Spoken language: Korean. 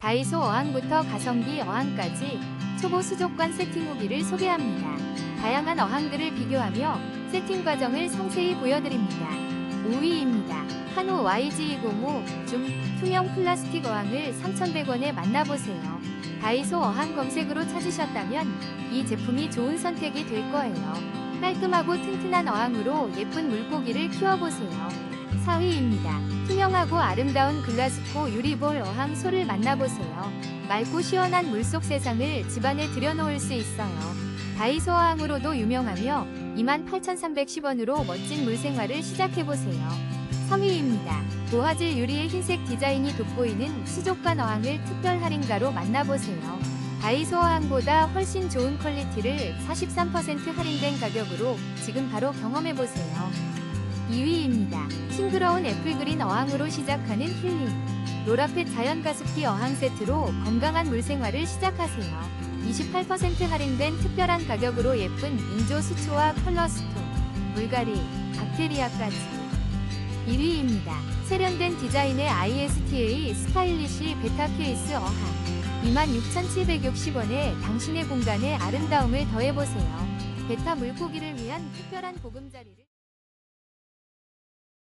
다이소 어항부터 가성비 어항까지 초보 수족관 세팅 후기를 소개합니다. 다양한 어항들을 비교하며 세팅 과정을 상세히 보여드립니다. 5위입니다. 한우 YG205 중 투명 플라스틱 어항을 3,100원에 만나보세요. 다이소 어항 검색으로 찾으셨다면 이 제품이 좋은 선택이 될 거예요. 깔끔하고 튼튼한 어항으로 예쁜 물고기를 키워보세요. 4위입니다. 투명하고 아름다운 글라스코 유리볼 어항 소를 만나보세요. 맑고 시원한 물속 세상을 집안에 들여놓을 수 있어요. 다이소 어항으로도 유명하며 28,310원으로 멋진 물생활을 시작해보세요. 3위입니다. 도화질 유리의 흰색 디자인이 돋보이는 수족관 어항을 특별 할인가로 만나보세요. 다이소 어항보다 훨씬 좋은 퀄리티를 43% 할인된 가격으로 지금 바로 경험해보세요. 2위입니다. 싱그러운 애플그린 어항으로 시작하는 힐링. 로라펫 자연가습기 어항 세트로 건강한 물생활을 시작하세요. 28% 할인된 특별한 가격으로 예쁜 인조 수초와 컬러 스톤, 물갈이, 박테리아까지. 1위입니다. 세련된 디자인의 ISTA 스타일리시 베타 케이스 어항. 26,760원에 당신의 공간에 아름다움을 더해보세요. 베타 물고기를 위한 특별한 보금자리를